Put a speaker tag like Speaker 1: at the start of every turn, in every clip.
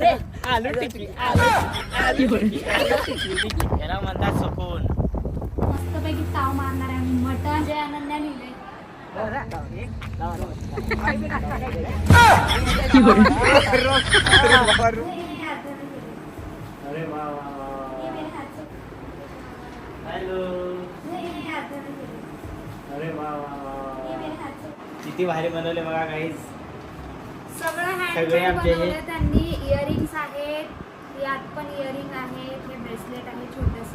Speaker 1: आलू टिकली. आलू आलू टिकली. आलू टिकली. टिकली. याला म्हणतात सुकून.
Speaker 2: मस्तपैकी ताव मारणार आहे आम्ही. मटण जे अनन्या लिहिले.
Speaker 1: किती भारी बनवले बघा काहीच
Speaker 2: सगळं हँडमेड बनवलं त्यांनी. इयरिंग्स आहेत यात पण इयरिंग आहेत हे ब्रेसलेट आहे छोटस.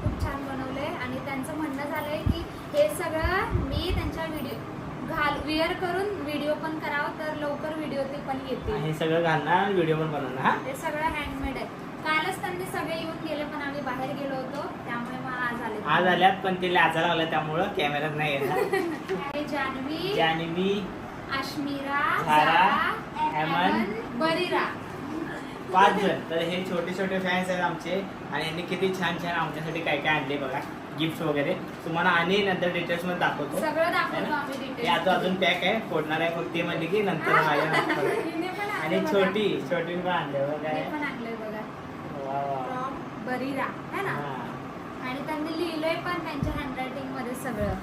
Speaker 2: खूप छान बनवलंय. आणि त्यांचं म्हणणं झालंय की हे सगळं मी त्यांच्या व्हिडिओ घाल विअर करून व्हिडिओ पण करावं तर लवकर व्हिडिओ ते पण येतील.
Speaker 1: हे सगळं घालणार व्हिडिओ पण बनवणार हा?
Speaker 2: सगळं हँडमेड आहे. कालच त्यांनी सगळे येऊन गेले पण आम्ही बाहेर गेलो होतो. त्यामुळे मग आज आले
Speaker 1: आज आल्यात पण ते लाजा लागलं त्यामुळं कॅमेऱ्यात नाही येणार.
Speaker 2: आहे जान्हवी अश्मिरा
Speaker 1: झारा, हेमंत,
Speaker 2: बरीरा.
Speaker 1: पाच जण. तर हे छोटे छोटे फॅन्स आहेत आमचे आणि यांनी किती छान छान आमच्यासाठी काय काय आणले बघा गिफ्ट वगैरे. तुम्हाला आणि नंतर डिटेल्समध्ये दाखवतो.
Speaker 2: सगळं दाखवतो
Speaker 1: ना?
Speaker 2: आम्ही
Speaker 1: हे आता अजून पॅक आहे. फोडणार आहे फक्त ते म्हणले की नंतर माझ्या. आणि छोटी छोटी पण आणले बघा. काय
Speaker 2: पण आणलंय बघा.
Speaker 1: वा वा.
Speaker 2: फ्रॉम बरीरा. है ना?
Speaker 1: हा.
Speaker 2: आणि त्यांनी लिहिलंय पण त्यांच्या हँडरायटिंगमध्ये सगळं.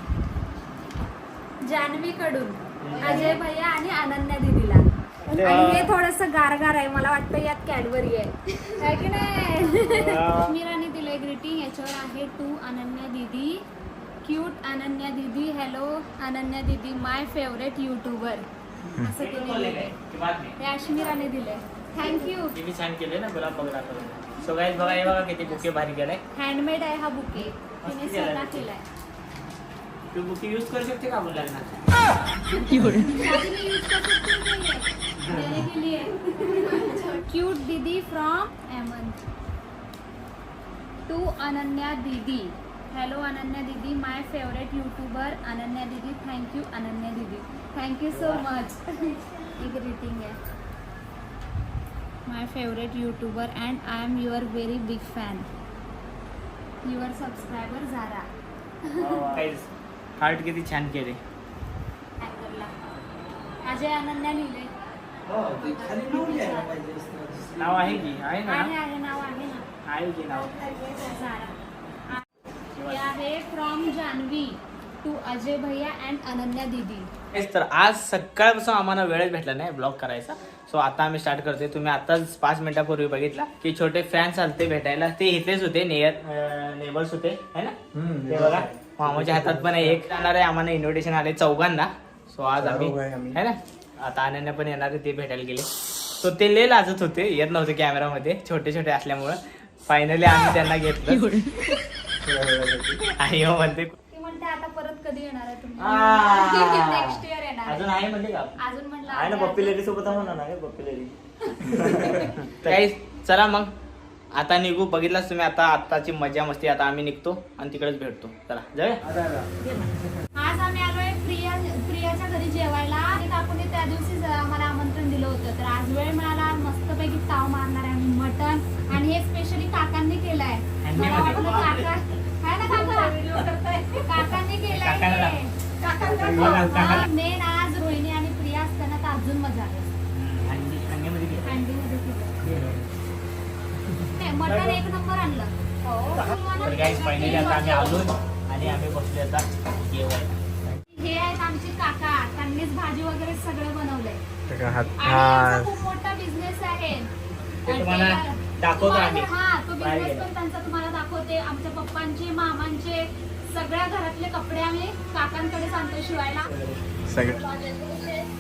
Speaker 2: जान्हवी कडून अजय भैया आणि अनन्या दिदीला. आणि. हे थोडस गारगार आहे मला वाटतं यात कॅडबरी आहे. है की नाही?
Speaker 1: वा.
Speaker 2: मीराने दिलंय ग्रीटिंग याच्यावर आहे टू अनन्या दिदी. क्यूट अनन्या दिदी हॅलो अनन्या दिदी माय फेवरेट युट्यूबर असं तिने
Speaker 1: नाही.
Speaker 2: हे अश्मिराने दिलंय. थँक्यू
Speaker 1: मी छान केले ना गुलाब बघा करून सो गाईज बघा हे बघा किती बुके भारी केलाय.
Speaker 2: हँडमेड आहे हा बुके. तिने स्वतः
Speaker 1: केलाय. तू बुके यूज करू शकते का आपण लग्नात?
Speaker 2: हो क्यूट दीदी फ्रॉम एमन टू अनन्या दीदी. हेलो अनन्या दीदी. माय फेवरेट यूट्यूबर अनन्या दीदी. थैंक यू अनन्या दीदी. थैंक यू सो मच ये ग्रीटिंग है my favourite YouTuber and I am your very big fan your subscriber Zara
Speaker 1: heart किती छान केले.
Speaker 2: अँकरला अजय अनन्या लिहिले.
Speaker 1: नाव आहे की? आहे ना?
Speaker 2: आहे आहे नाव आहे ना.
Speaker 1: आहे की नाव.
Speaker 2: हे आहे फ्रॉम जान्हवी टू अजय भैया अँड अनन्या दीदी
Speaker 1: तेच तर आज सकाळपासून आम्हाला वेळच भेटला नाही ब्लॉग करायचा. सो आता आम्ही स्टार्ट करतोय. तुम्ही आताच पाच मिनिटापूर्वी बघितला की छोटे फॅन्स आलते भेटायला. ते इथेच होते नेयर नेबर्स होते है ना? ते बघा. मामाच्या हातात पण आहे एक जाणार आहे. आम्हाला इन्व्हिटेशन आले चौघांना. सो आज आम्ही है ना? आता अनन्या पण येणार आहे ते भेटायला गेले. सो ते लय लाजत होते. येत नव्हते कॅमेरामध्ये छोटे छोटे असल्यामुळं. फायनली आम्ही त्यांना घेतलं. आणि हो म्हणते
Speaker 2: आता परत कधी येणार आहे तुम्ही?
Speaker 1: आ.
Speaker 2: नेक्स्ट इयर येणार
Speaker 1: अजून
Speaker 2: आहे.
Speaker 1: म्हणजे का?
Speaker 2: अजून म्हणलं
Speaker 3: आहे ना पप्पी. लेडी सोबत होणार ना पप्पी लेडी
Speaker 1: काही चला मग. आता निघू बघितलाच तुम्ही आता आताची मजा मस्ती आता आम्ही निघतो आणि तिकडेच भेटतो. चला जाऊया?
Speaker 2: आज आम्ही आलोय प्रिया प्रियाच्या घरी जेवायला. आणि काकूने त्या दिवशी आम्हाला आमंत्रण दिलं होतं. तर आज वेळ मिळाला मस्तपैकी ताव मारणार आहे आम्ही मटन आणि हे स्पेशली काकांनी केलंय. मला वाटलं काका आहे ना काका? काकांनी
Speaker 1: काकांना
Speaker 2: केलंय
Speaker 1: बघा, काका.
Speaker 2: मेन आज रोहिणी आणि प्रिया असताना तर अजून मजा आली. थंडीमध्ये केलं. मटण एक नंबर आणलं.
Speaker 1: तर guys, finally आता आम्ही आलो आणि आम्ही बसलो आता जेवायला.
Speaker 2: हे आहेत आमचे काका. त्यांनीच भाजी वगैरे सगळं बनवलंय. आणि
Speaker 3: हा
Speaker 2: खूप मोठा बिझनेस आहे.
Speaker 1: ते तुम्हाला दाखवतो
Speaker 2: तुम्हाला-
Speaker 1: आम्ही.
Speaker 2: हा तो
Speaker 1: बाहेर
Speaker 2: बिझनेस
Speaker 1: गेलो.
Speaker 2: पण त्यांचा तुम्हाला दाखवते. आमच्या पप्पांचे मामांचे सगळ्या घरातले कपडे आम्ही काकांकडे सांगतो शिवायला.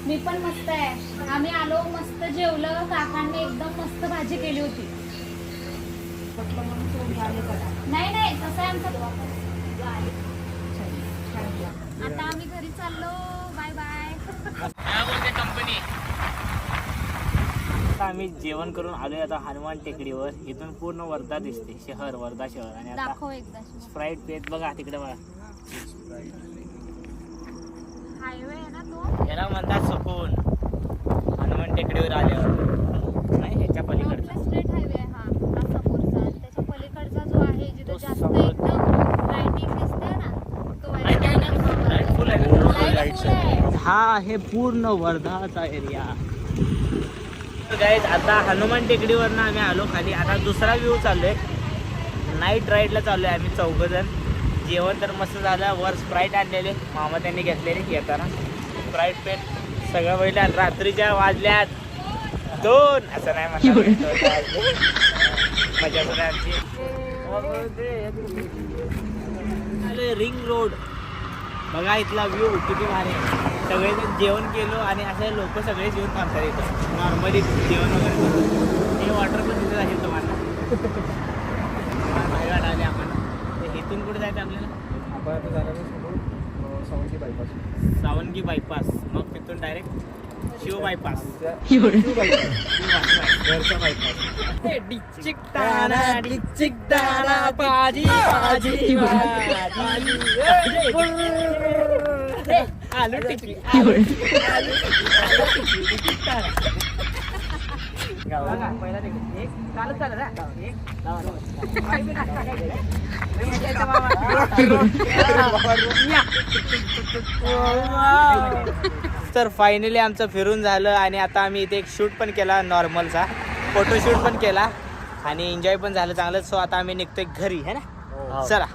Speaker 2: मी पण मस्त आहे. आम्ही आलो मस्त जेवलं. काकांनी एकदम मस्त भाजी केली होती. नाही नाही तसं आहे आमचं. आता आम्ही घरी चाललो. Bye bye.
Speaker 1: कंपनी आता आम्ही जेवण करून आलोय आता हनुमान टेकडीवर. इथून पूर्ण वर्धा दिसते शहर वर्धा शहर. आणि आता
Speaker 2: दाखव एकदा
Speaker 1: स्प्राईट पेत बघा तिकडे बघा.
Speaker 2: हायवे आहे ना तो?
Speaker 1: याला म्हणतात सुकून. हनुमान टेकडीवर आल्यावर. नाही ह्याच्या पलीकडचा
Speaker 2: स्ट्रेट हायवे आहे हा हा समोरचा आणि त्याच्या पलीकडचा जो आहे जिथे
Speaker 1: तो
Speaker 2: जास्त
Speaker 1: समोर.
Speaker 2: एकदम लाइटिंग दिसते ना तो
Speaker 1: Light आहे ना? Light full आहे.
Speaker 2: Light full आहे.
Speaker 1: हा आहे पूर्ण वर्धाचा एरिया. गाईज आता हनुमान टेकडीवरनं आम्ही आलो खाली. आता दुसरा व्ह्यू चाललोय नाईट राईडला चाललोय आम्ही चौघ जण जेवण तर मस्त झालं. वर स्प्राईट आणलेले. मामा त्यांनी घेतलेले. येताना. Sprite pen. सगळं बघितलं रात्रीच्या वाजल्यात. दोन. असं नाही. मजा सुद्धा आमची. रिंग रोड बघा इथला व्ह्यू किती भारी आहे. सगळेजण जेवण केलो आणि असे लोक सगळे जेवण थांबतात इथं नॉर्मली जेवण वगैरे करून हे वॉटर पण तिथे आहे तुम्हाला भारी वाटायले आम्हाला तर इथून कुठे जायचं आपल्याला
Speaker 4: आपण आता झालं समोर सावंगी बायपास
Speaker 1: सावंगी बायपास मग तिथून डायरेक्ट शिव बायपास
Speaker 4: घरचा बायपास
Speaker 1: आलू आलू हा. टाका. तर फायनली आमचं फिरून झालं आणि आता आम्ही इथे एक शूट पण केला नॉर्मलचा. फोटोशूट पण केला आणि एन्जॉय पण झालं चांगलं. सो आता आम्ही निघतोय घरी है ना? चला.